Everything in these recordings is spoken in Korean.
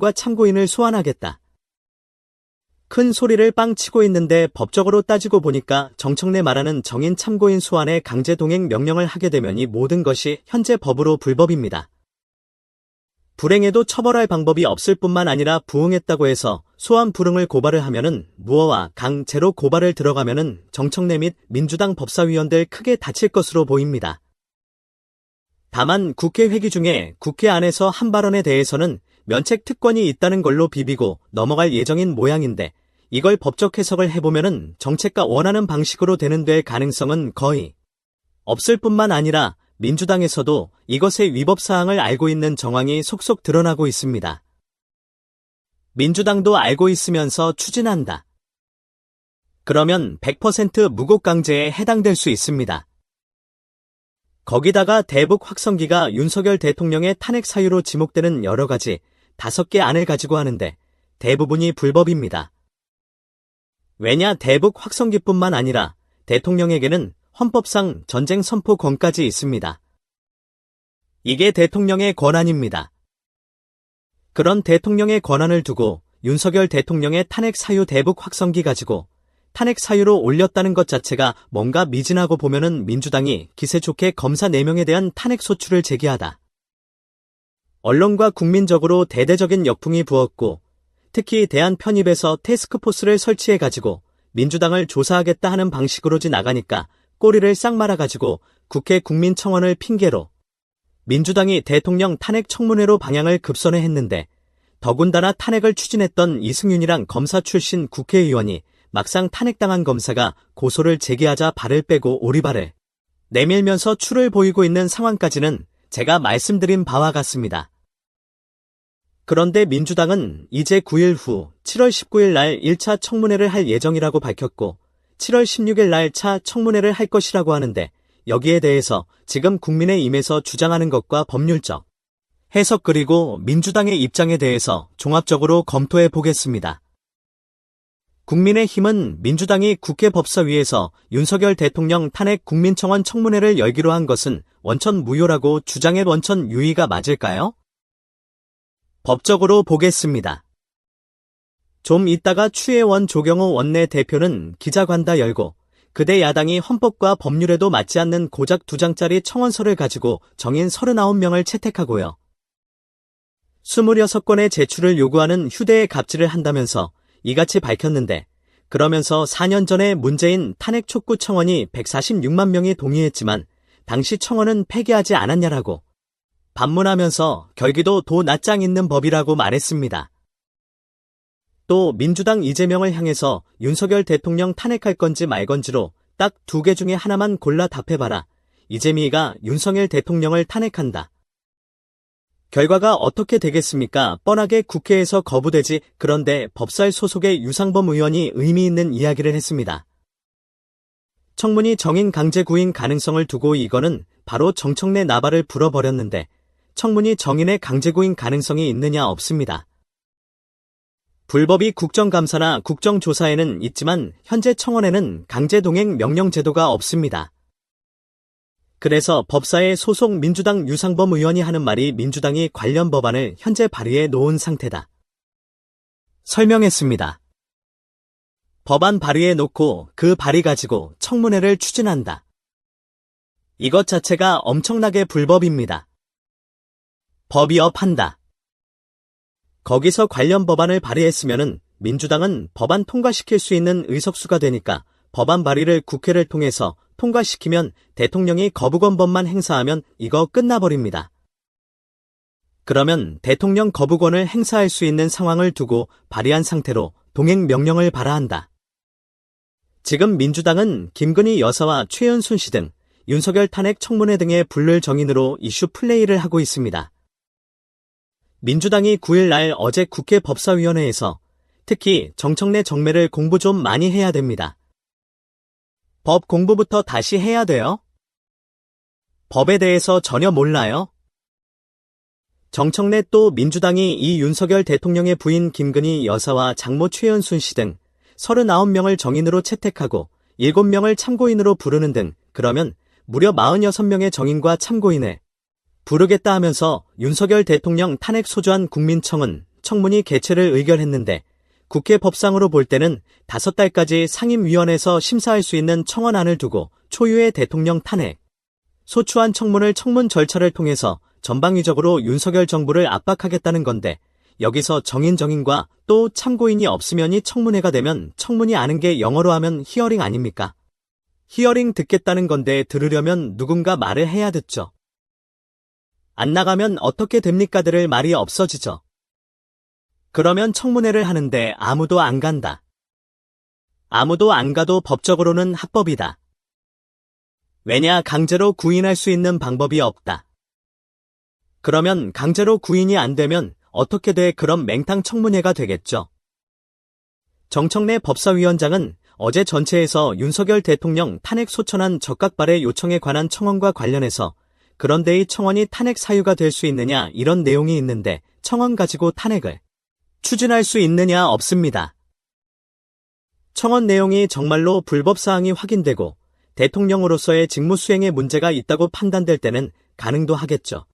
과 참고인을 소환하겠다. 큰 소리를 빵 치고 있는데 법적으로 따지고 보니까 정청래 말하는 정인 참고인 소환에 강제 동행 명령을 하게 되면 이 모든 것이 현재 법으로 불법입니다. 불행해도 처벌할 방법이 없을 뿐만 아니라 부응했다고 해서 소환 불응을 고발을 하면은 무어와 강제로 고발을 들어가면은 정청래 및 민주당 법사위원들 크게 다칠 것으로 보입니다. 다만 국회 회기 중에 국회 안에서 한 발언에 대해서는 면책 특권이 있다는 걸로 비비고 넘어갈 예정인 모양인데 이걸 법적 해석을 해보면은 정책과 원하는 방식으로 되는 될 가능성은 거의 없을 뿐만 아니라 민주당에서도 이것의 위법 사항을 알고 있는 정황이 속속 드러나고 있습니다. 민주당도 알고 있으면서 추진한다. 그러면 100% 무곡 강제에 해당될 수 있습니다. 거기다가 대북 확성기가 윤석열 대통령의 탄핵 사유로 지목되는 여러 가지 다섯 개 안을 가지고 하는데 대부분이 불법입니다. 왜냐 대북 확성기뿐만 아니라 대통령에게는 헌법상 전쟁 선포권까지 있습니다. 이게 대통령의 권한입니다. 그런 대통령의 권한을 두고 윤석열 대통령의 탄핵 사유 대북 확성기 가지고 탄핵 사유로 올렸다는 것 자체가 뭔가 미진하고 보면은 민주당이 기세 좋게 검사 4명에 대한 탄핵 소추를 제기하다. 언론과 국민적으로 대대적인 역풍이 부었고 특히 대한 편입에서 테스크포스를 설치해 가지고 민주당을 조사하겠다 하는 방식으로 지 나가니까 꼬리를 싹 말아가지고 국회 국민청원을 핑계로 민주당이 대통령 탄핵 청문회로 방향을 급선회 했는데 더군다나 탄핵을 추진했던 이승윤이랑 검사 출신 국회의원이 막상 탄핵당한 검사가 고소를 제기하자 발을 빼고 오리발을 내밀면서 추를 보이고 있는 상황까지는 제가 말씀드린 바와 같습니다. 그런데 민주당은 이제 9일 후 7월 19일 날 1차 청문회를 할 예정이라고 밝혔고 7월 16일 날 차 청문회를 할 것이라고 하는데 여기에 대해서 지금 국민의힘에서 주장하는 것과 법률적 해석 그리고 민주당의 입장에 대해서 종합적으로 검토해 보겠습니다. 국민의힘은 민주당이 국회 법사위에서 윤석열 대통령 탄핵 국민청원 청문회를 열기로 한 것은 원천 무효라고 주장해 원천 유의가 맞을까요? 법적으로 보겠습니다. 좀 있다가 추혜원 조경호 원내대표는 기자관다 열고 그대 야당이 헌법과 법률에도 맞지 않는 고작 두 장짜리 청원서를 가지고 정인 39명을 채택하고요. 26건의 제출을 요구하는 휴대에 갑질을 한다면서 이같이 밝혔는데 그러면서 4년 전에 문재인 탄핵 촉구 청원이 146만 명이 동의했지만 당시 청원은 폐기하지 않았냐라고 반문하면서 결기도 도 낫장 있는 법이라고 말했습니다. 또 민주당 이재명을 향해서 윤석열 대통령 탄핵할 건지 말 건지로 딱 두 개 중에 하나만 골라 답해봐라. 이재미가 윤석열 대통령을 탄핵한다. 결과가 어떻게 되겠습니까? 뻔하게 국회에서 거부되지 그런데 법살 소속의 유상범 의원이 의미 있는 이야기를 했습니다. 청문이 정인 강제 구인 가능성을 두고 이거는 바로 정청래 나발을 불어버렸는데 청문이 정인의 강제 구인 가능성이 있느냐 없습니다. 불법이 국정감사나 국정조사에는 있지만 현재 청원에는 강제동행 명령 제도가 없습니다. 그래서 법사의 소속 민주당 유상범 의원이 하는 말이 민주당이 관련 법안을 현재 발의해 놓은 상태다. 설명했습니다. 법안 발의해 놓고 그 발의 가지고 청문회를 추진한다. 이것 자체가 엄청나게 불법입니다. 법이업한다. 거기서 관련 법안을 발의했으면은 민주당은 법안 통과시킬 수 있는 의석수가 되니까 법안 발의를 국회를 통해서 통과시키면 대통령이 거부권법만 행사하면 이거 끝나버립니다. 그러면 대통령 거부권을 행사할 수 있는 상황을 두고 발의한 상태로 동행 명령을 발하한다. 지금 민주당은 김건희 여사와 최연순 씨 등 윤석열 탄핵 청문회 등의 불를 정인으로 이슈 플레이를 하고 있습니다. 민주당이 9일 날 어제 국회 법사위원회에서 특히 정청래 정매를 공부 좀 많이 해야 됩니다. 법 공부부터 다시 해야 돼요? 법에 대해서 전혀 몰라요? 정청래 또 민주당이 이 윤석열 대통령의 부인 김근희 여사와 장모 최연순 씨 등 39명을 정인으로 채택하고 7명을 참고인으로 부르는 등 그러면 무려 46명의 정인과 참고인을 부르겠다 하면서 윤석열 대통령 탄핵 소주한 국민청은 청문이 개최를 의결했는데 국회 법상으로 볼 때는 다섯 달까지 상임위원회에서 심사할 수 있는 청원안을 두고 초유의 대통령 탄핵. 소추안 청문을 청문 절차를 통해서 전방위적으로 윤석열 정부를 압박하겠다는 건데 여기서 정인정인과 또 참고인이 없으면이 청문회가 되면 청문이 아는 게 영어로 하면 히어링 아닙니까? 히어링 듣겠다는 건데 들으려면 누군가 말을 해야 듣죠. 안 나가면 어떻게 됩니까들을 말이 없어지죠. 그러면 청문회를 하는데 아무도 안 간다. 아무도 안 가도 법적으로는 합법이다. 왜냐 강제로 구인할 수 있는 방법이 없다. 그러면 강제로 구인이 안 되면 어떻게 돼 그럼 맹탕 청문회가 되겠죠. 정청래 법사위원장은 어제 전체에서 윤석열 대통령 탄핵 소천안 적각 발의 요청에 관한 청원과 관련해서 그런데 이 청원이 탄핵 사유가 될 수 있느냐 이런 내용이 있는데 청원 가지고 탄핵을 추진할 수 있느냐 없습니다. 청원 내용이 정말로 불법 사항이 확인되고 대통령으로서의 직무 수행에 문제가 있다고 판단될 때는 가능도 하겠죠.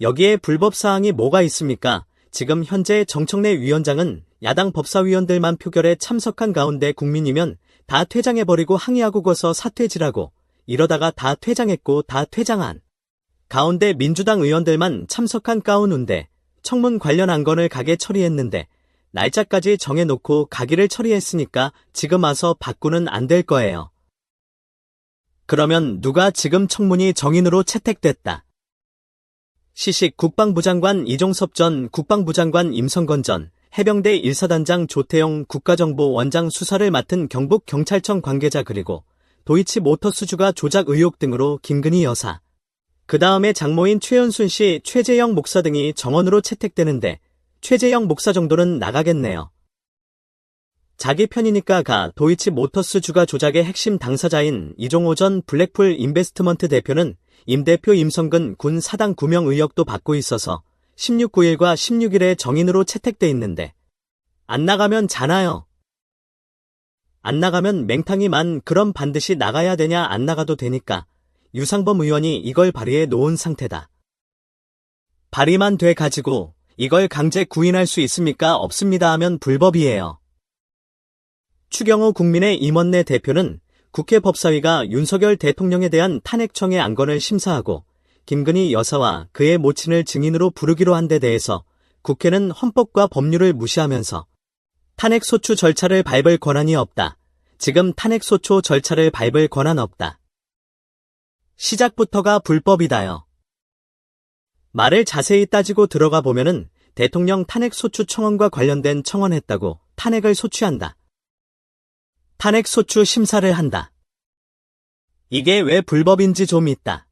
여기에 불법 사항이 뭐가 있습니까? 지금 현재 정청래 위원장은 야당 법사위원들만 표결에 참석한 가운데 국민이면 다 퇴장해버리고 항의하고 거서 사퇴지라고 이러다가 다 퇴장했고 다 퇴장한 가운데 민주당 의원들만 참석한 가운운데 청문 관련 안건을 가게 처리했는데 날짜까지 정해놓고 가기를 처리했으니까 지금 와서 바꾸는 안 될 거예요. 그러면 누가 지금 청문이 정인으로 채택됐다. 시식 국방부 장관 이종섭 전 국방부 장관 임성건 전 해병대 1사단장 조태영 국가정보원장 수사를 맡은 경북경찰청 관계자 그리고 도이치 모터스주가 조작 의혹 등으로 김근희 여사. 그 다음에 장모인 최연순 씨, 최재영 목사 등이 정원으로 채택되는데 최재영 목사 정도는 나가겠네요. 자기 편이니까 가 도이치 모터스 주가 조작의 핵심 당사자인 이종호 전 블랙풀 인베스트먼트 대표는 임 대표 임성근 군 사당 구명 의혹도 받고 있어서 16, 9일과 16일에 정인으로 채택돼 있는데 안 나가면 잖아요. 안 나가면 맹탕이만 그럼 반드시 나가야 되냐 안 나가도 되니까 유상범 의원이 이걸 발의해 놓은 상태다. 발의만 돼 가지고 이걸 강제 구인할 수 있습니까 없습니다 하면 불법이에요. 추경호 국민의 임원내 대표는 국회 법사위가 윤석열 대통령에 대한 탄핵청의 안건을 심사하고 김근희 여사와 그의 모친을 증인으로 부르기로 한 데 대해서 국회는 헌법과 법률을 무시하면서 탄핵소추 절차를 밟을 권한이 없다. 지금 탄핵소추 절차를 밟을 권한 없다. 시작부터가 불법이다요. 말을 자세히 따지고 들어가 보면은 대통령 탄핵 소추 청원과 관련된 청원했다고 탄핵을 소추한다. 탄핵 소추 심사를 한다. 이게 왜 불법인지 좀 있다.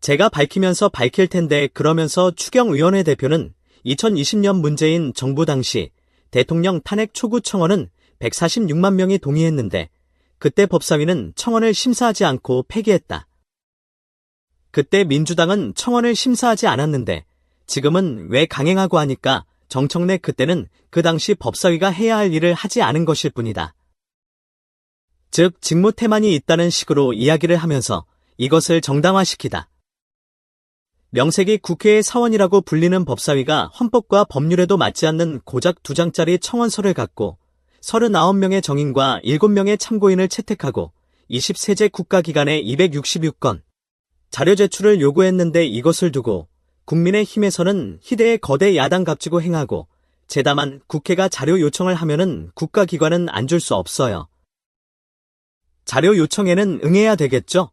제가 밝히면서 밝힐 텐데 그러면서 추경위원회 대표는 2020년 문재인 정부 당시 대통령 탄핵 초구 청원은 146만 명이 동의했는데 그때 법사위는 청원을 심사하지 않고 폐기했다. 그때 민주당은 청원을 심사하지 않았는데 지금은 왜 강행하고 하니까 정청래 그때는 그 당시 법사위가 해야 할 일을 하지 않은 것일 뿐이다. 즉 직무 태만이 있다는 식으로 이야기를 하면서 이것을 정당화시키다. 명색이 국회의 사원이라고 불리는 법사위가 헌법과 법률에도 맞지 않는 고작 두 장짜리 청원서를 갖고 39명의 정인과 7명의 참고인을 채택하고 20세제 국가기관에 266건 자료 제출을 요구했는데 이것을 두고 국민의힘에서는 희대의 거대 야당 갑지고 행하고 제다만 국회가 자료 요청을 하면은 국가기관은 안 줄 수 없어요. 자료 요청에는 응해야 되겠죠?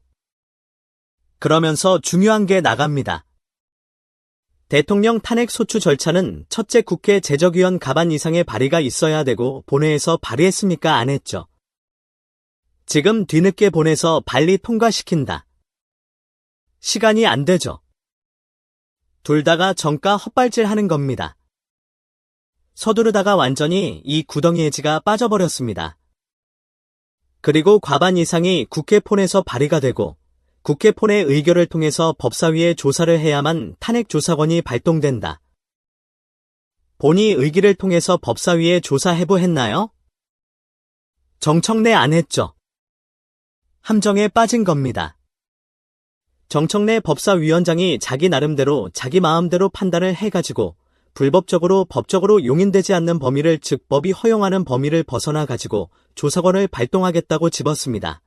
그러면서 중요한 게 나갑니다. 대통령 탄핵 소추 절차는 첫째 국회 제적위원 가반 이상의 발의가 있어야 되고 본회에서 발의했습니까 안 했죠. 지금 뒤늦게 본에서 발리 통과시킨다. 시간이 안 되죠. 둘 다가 정가 헛발질 하는 겁니다. 서두르다가 완전히 이 구덩이의 지가 빠져버렸습니다. 그리고 과반 이상이 국회 폰에서 발의가 되고 국회 폰의 의결을 통해서 법사위에 조사를 해야만 탄핵 조사권이 발동된다. 본이 의기를 통해서 법사위에 조사 해부했나요? 정청래 안 했죠. 함정에 빠진 겁니다. 정청래 법사위원장이 자기 나름대로 자기 마음대로 판단을 해가지고 불법적으로 법적으로 용인되지 않는 범위를 즉 법이 허용하는 범위를 벗어나 가지고 조사권을 발동하겠다고 집었습니다.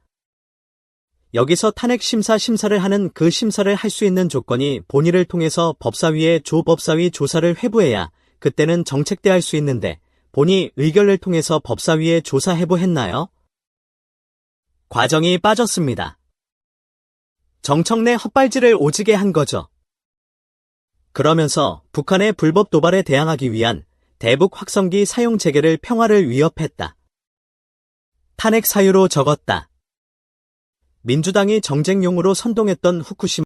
여기서 탄핵 심사 심사를 하는 그 심사를 할 수 있는 조건이 본의를 통해서 법사위에 조법사위 조사를 회부해야 그때는 정책대할 수 있는데 본의 의결을 통해서 법사위에 조사 회부했나요? 과정이 빠졌습니다. 정청래 헛발질을 오지게 한 거죠. 그러면서 북한의 불법 도발에 대항하기 위한 대북 확성기 사용 재개를 평화를 위협했다. 탄핵 사유로 적었다. 민주당이 정쟁용으로 선동했던 후쿠시마